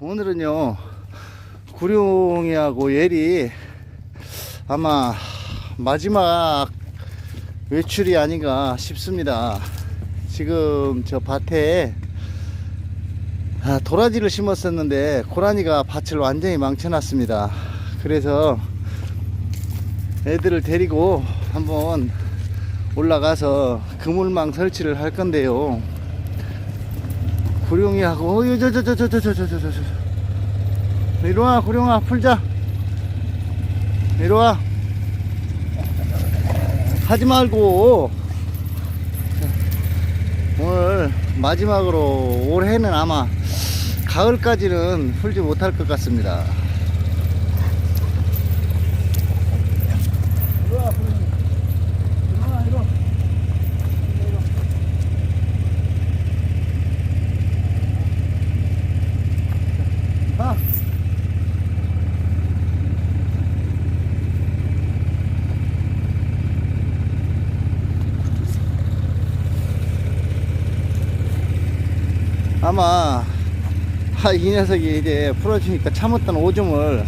오늘은요 구룡이하고 예리 아마 마지막 외출이 아닌가 싶습니다. 지금 저 밭에 아, 도라지를 심었었는데 고라니가 밭을 완전히 망쳐놨습니다. 그래서 애들을 데리고 한번 올라가서 그물망 설치를 할 건데요 구룡이하고 어이 저저 저 저 저 저 저저 이리와 구룡아 풀자. 이리와. 하지 말고. 오늘 마지막으로 올해는 아마 가을까지는 풀지 못할 것 같습니다 이리와 구룡이 이리와 이리와 가. 아마 아, 이 녀석이 이제 풀어주니까 참았던 오줌을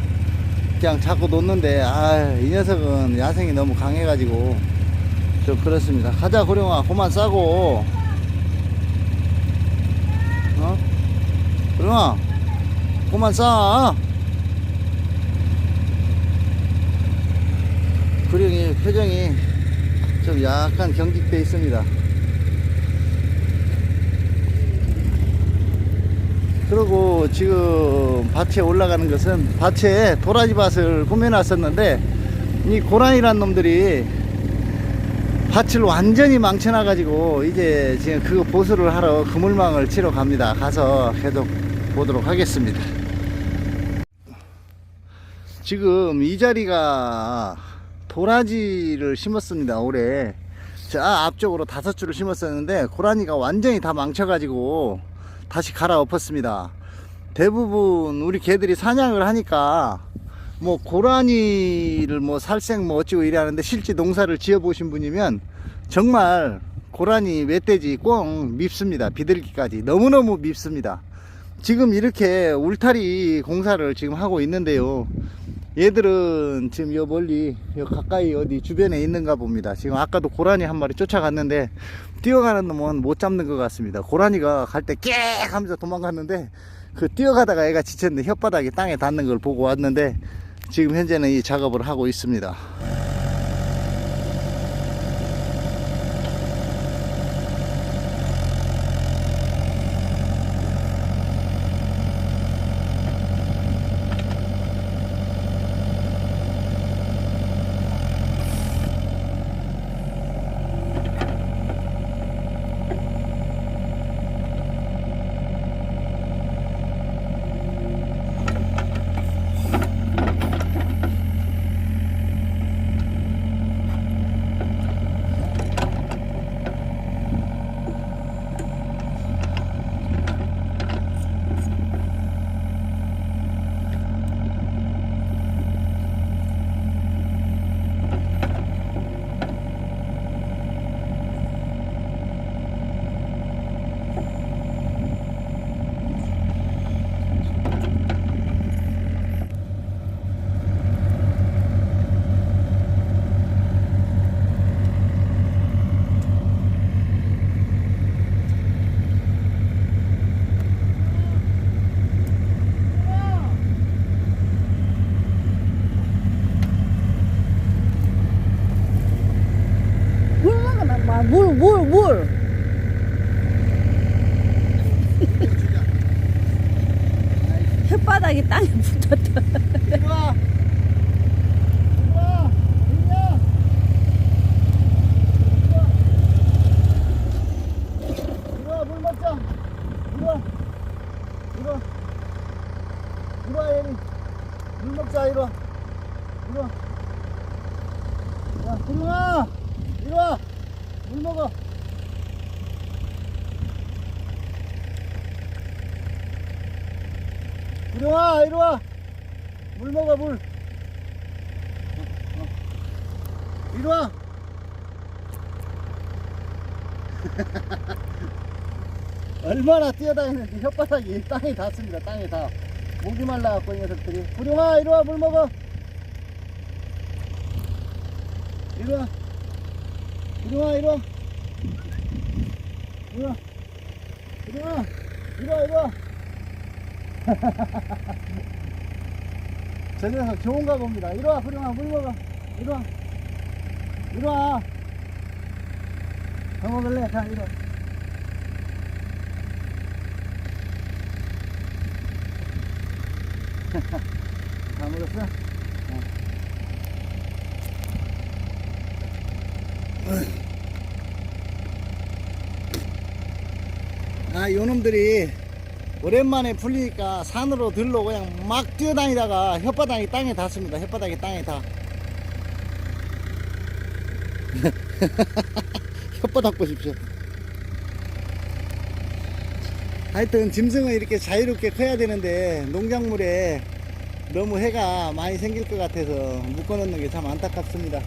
그냥 자꾸 놓는데 아, 이 녀석은 야생이 너무 강해가지고 좀 그렇습니다. 가자 고령아 그만 싸고 어? 고령아 그만 싸 구령이 표정이 좀 약간 경직돼 있습니다. 그리고 지금 밭에 올라가는 것은 밭에 도라지 밭을 꾸며놨었는데 이 고라니란 놈들이 밭을 완전히 망쳐놔가지고 이제 지금 그거 보수를 하러 그물망을 치러 갑니다. 가서 계속 보도록 하겠습니다. 지금 이 자리가 도라지를 심었습니다. 올해 자 앞쪽으로 다섯 줄을 심었었는데 고라니가 완전히 다 망쳐가지고 다시 갈아엎었습니다. 대부분 우리 개들이 사냥을 하니까 뭐 고라니를 뭐 살생 뭐 어찌고 이래 하는데 실제 농사를 지어 보신 분이면 정말 고라니 멧돼지 꽁 밉습니다. 비둘기까지 너무너무 밉습니다. 지금 이렇게 울타리 공사를 지금 하고 있는데요. 얘들은 지금 요 멀리 요 가까이 어디 주변에 있는가 봅니다. 지금 아까도 고라니 한 마리 쫓아갔는데 뛰어가는 놈은 못 잡는 것 같습니다. 고라니가 갈 때 깨 하면서 도망갔는데 그 뛰어가다가 애가 지쳤는데 혓바닥이 땅에 닿는 걸 보고 왔는데 지금 현재는 이 작업을 하고 있습니다. 물 물, 물, 물. 혓바닥이 땅에 붙었다. 이리와! 이리와! 이리와! 이리와, 물 먹자! 이리와! 이리와! 이리와, 얘리! 물 먹자, 이리와! 이리와! 야, 구룡아! 이리와! 물 먹어! 구룡아, 이리와! 물 먹어 물. 어, 어. 이리 와. 얼마나 뛰어다니는지 혓바닥이 땅에 닿습니다 땅에 닿 목이 말라갖고 이 녀석들이. 구룡아 이리와 물 먹어. 이리와. 구룡아 이리와. 이리와. 구룡아 이리와 이리와 저 녀석 좋은가 봅니다. 이리와 구룡아 물 먹어 이리와. 이리와. 더 먹을래? 자 이리와. 다 먹었어? 아, 요놈들이 오랜만에 풀리니까 산으로 들러 그냥 막 뛰어다니다가 혓바닥이 땅에 닿습니다. 혓바닥이 땅에 닿아. 혓바닥 보십시오. 하여튼 짐승은 이렇게 자유롭게 커야 되는데 농작물에 너무 해가 많이 생길 것 같아서 묶어놓는 게 참 안타깝습니다.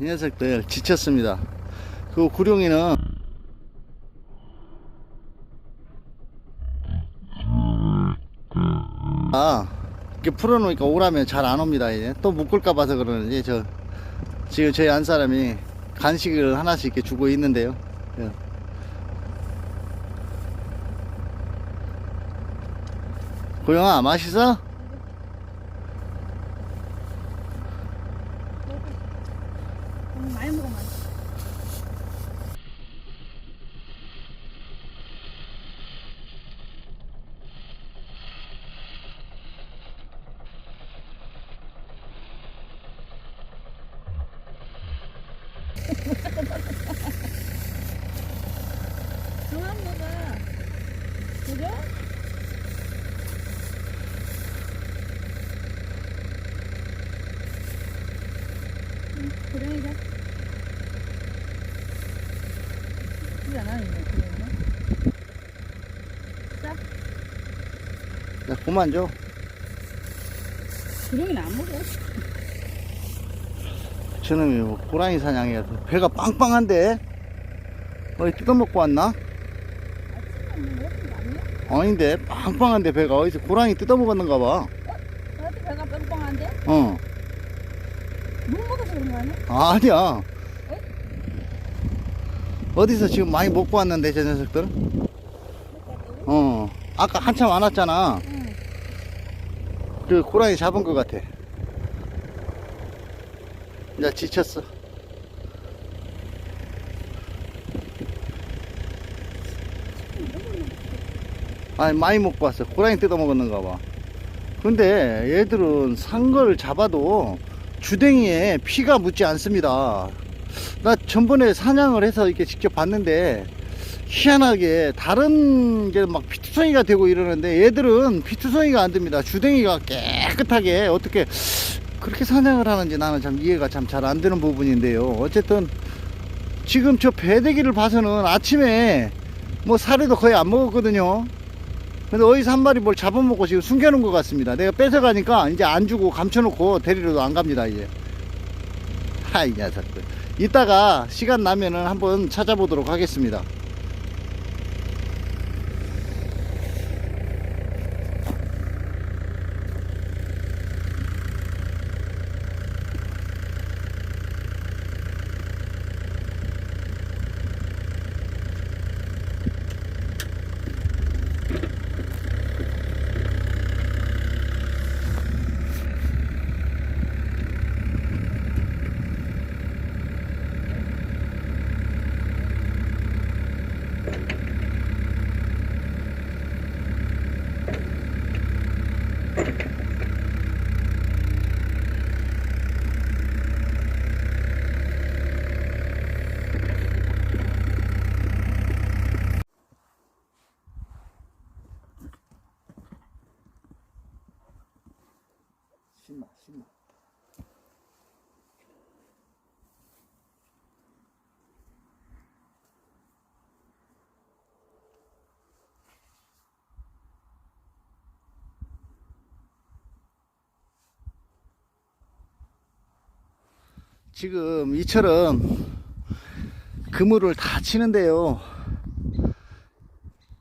이 녀석들 지쳤습니다. 그 구룡이는 아 이렇게 풀어놓으니까 오라면 잘 안 옵니다 이제 또 묶을까 봐서 그러는지 저 지금 저희 안 사람이 간식을 하나씩 이렇게 주고 있는데요 예. 고영아 맛있어? 많이 많이. 그만 먹어. 그죠? 응, 그래 이제. 그거는. 자, 야 그만 줘 그러면 안 먹어. 저놈이 뭐 고라니 사냥이야 배가 빵빵한데 어디 뜯어먹고 왔나? 아침에 뭐 먹은 거 아니야? 아닌데 빵빵한데 배가 어디서 고라니 뜯어먹었는가 봐 나한테 배가 뻥뻥한데? 어. 물 먹어서 그런 거 아니야? 아니야. 어디서 지금 많이 먹고 왔는데, 저 녀석들? 어. 아까 한참 안 왔잖아. 응. 그 고라니 잡은 것 같아. 이제 지쳤어. 아니, 많이 먹고 왔어. 고라니 뜯어 먹었는가 봐. 근데 얘들은 산 걸 잡아도 주댕이에 피가 묻지 않습니다. 나 전번에 사냥을 해서 이렇게 직접 봤는데 희한하게 다른 게 막 피투성이가 되고 이러는데 얘들은 피투성이가 안 됩니다. 주댕이가 깨끗하게 어떻게 그렇게 사냥을 하는지 나는 참 이해가 참 잘 안 되는 부분인데요. 어쨌든 지금 저 배대기를 봐서는 아침에 뭐 사료도 거의 안 먹었거든요. 근데 어디서 한 마리 뭘 잡아먹고 지금 숨겨놓은 것 같습니다. 내가 뺏어가니까 이제 안 주고 감춰놓고 데리러도 안 갑니다, 이제. 하이, 녀석들. 이따가 시간 나면은 한번 찾아보도록 하겠습니다. 신나, 신나. 지금 이처럼 그물을 다 치는데요.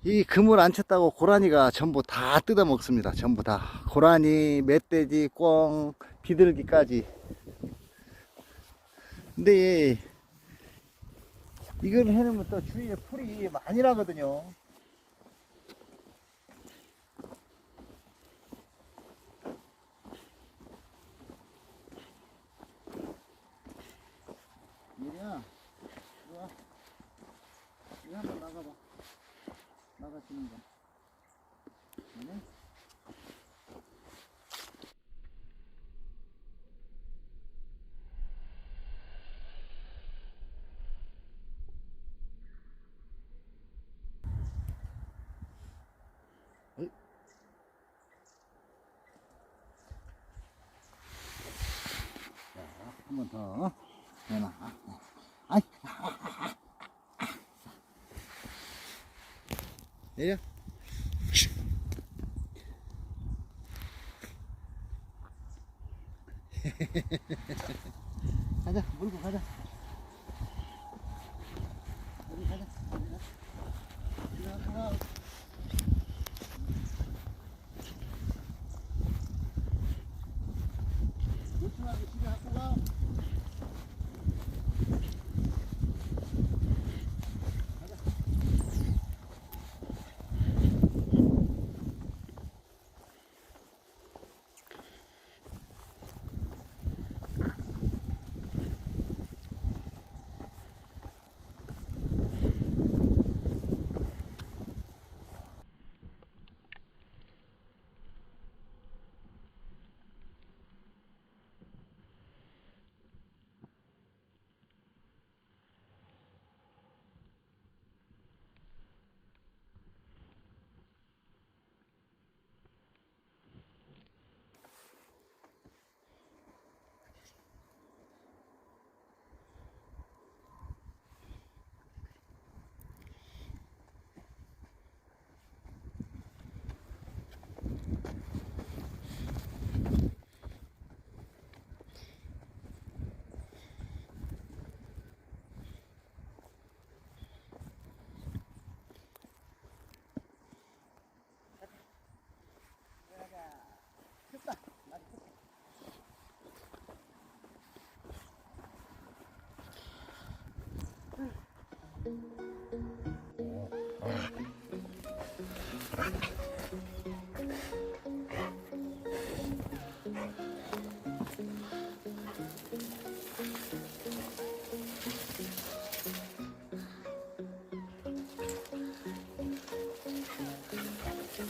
이 그물 안 쳤다고 고라니가 전부 다 뜯어 먹습니다. 전부 다. 고라니, 멧돼지, 꿩, 비둘기까지. 근데 이걸 해놓으면 또 주위에 풀이 많이 나거든요. 얘야, 이리 와. 이거 한번 나가봐. 나가시는 거. 네? 어이. 자, 한번 더. 해놔. 아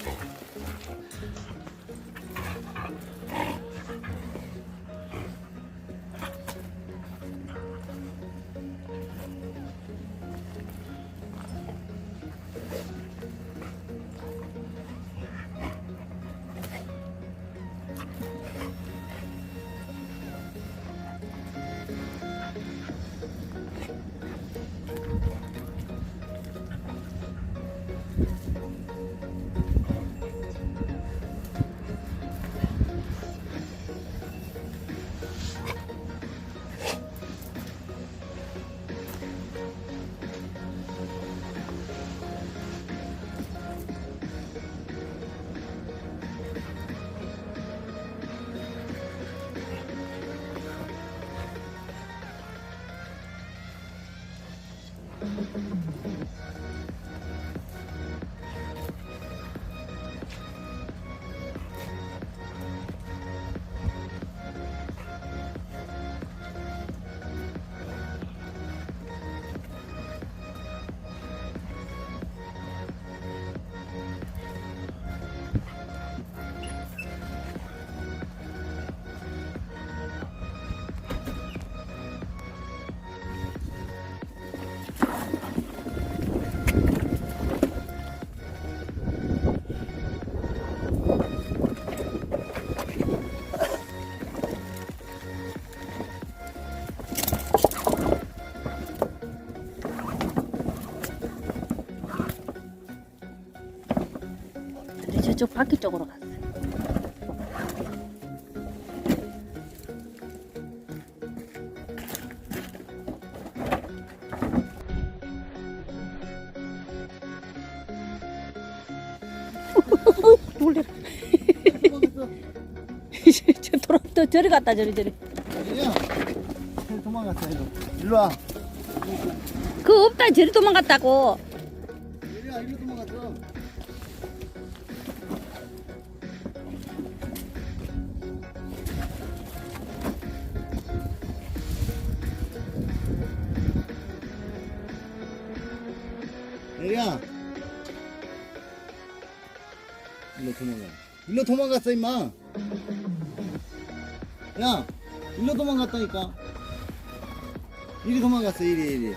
근 이쪽 바퀴 쪽으로 갔어요. 놀래라. 저 돌아 또 저리 갔다 저리 저리. 어디야? 도망갔다 이거. 일로 와. 그 없다 저리 도망갔다고. 얘들아 일로 도망갔어. 일로 도망갔어, 임마. 야, 일로 도망갔다니까. 이리 도망갔어, 이리, 이리.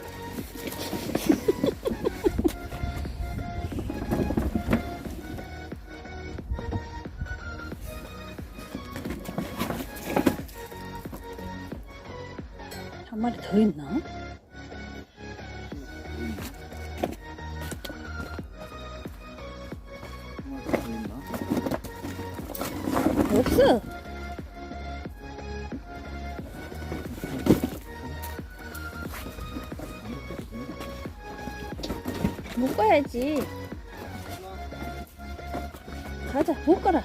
한 마리 더 있나? 못 가야지. 가자, 못 가라.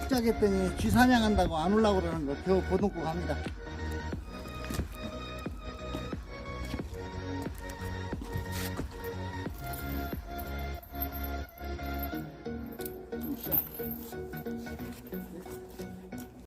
묵자겠더니 쥐 사냥한다고 안 올라고 그러는 거 겨우 보듬고 갑니다.